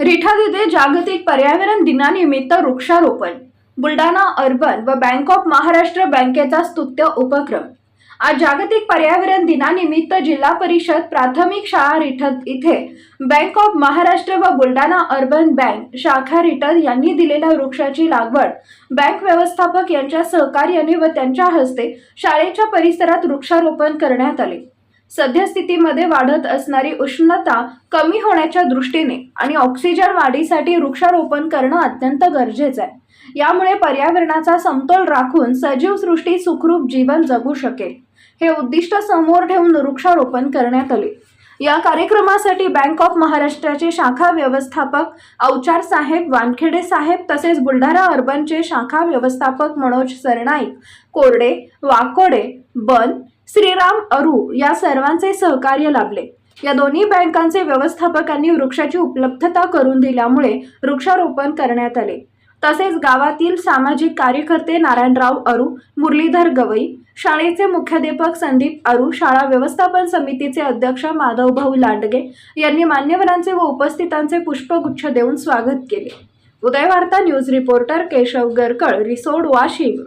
रिठाद येथे जागतिक पर्यावरण दिनानिमित्त वृक्षारोपण बुलढाणा अर्बन व बँक ऑफ महाराष्ट्र बँकेचा स्तुत्य उपक्रम. आज जागतिक पर्यावरण दिनानिमित्त जिल्हा परिषद प्राथमिक शाळा रिठत इथे बँक ऑफ महाराष्ट्र व बुलढाणा अर्बन बँक शाखा रिठत यांनी दिलेल्या वृक्षाची लागवड बँक व्यवस्थापक यांच्या सहकार्याने व त्यांच्या हस्ते शाळेच्या परिसरात वृक्षारोपण करण्यात आले. सद्यस्थितीमध्ये वाढत असणारी उष्णता कमी होण्याच्या दृष्टीने आणि ऑक्सिजन वाढीसाठी वृक्षारोपण करणं अत्यंत गरजेचं आहे. यामुळे पर्यावरणाचा समतोल राखून सजीव सृष्टी सुखरूप जीवन जगू शकेल. हे उद्दिष्ट समोर ठेवून वृक्षारोपण करण्यात आले. या कार्यक्रमासाठी बँक ऑफ महाराष्ट्राचे शाखा व्यवस्थापक अवचार साहेब वानखेडे साहेब तसेच बुलढाणा अर्बनचे शाखा व्यवस्थापक मनोज सरनाईक कोरडे वाकोडे बन श्रीराम अरू या सर्वांचे सहकार्य लाभले. या दोन्ही बँकांचे व्यवस्थापकांनी वृक्षाची उपलब्धता करून दिल्यामुळे वृक्षारोपण करण्यात आले. तसेच गावातील सामाजिक कार्यकर्ते नारायणराव अरू मुरलीधर गवई शाळेचे मुख्याध्यापक संदीप अरू शाळा व्यवस्थापन समितीचे अध्यक्ष माधवभाऊ लांडगे यांनी मान्यवरांचे व उपस्थितांचे पुष्पगुच्छ देऊन स्वागत केले. Udayvarta news reporter Keshav Garkal Risod Washim.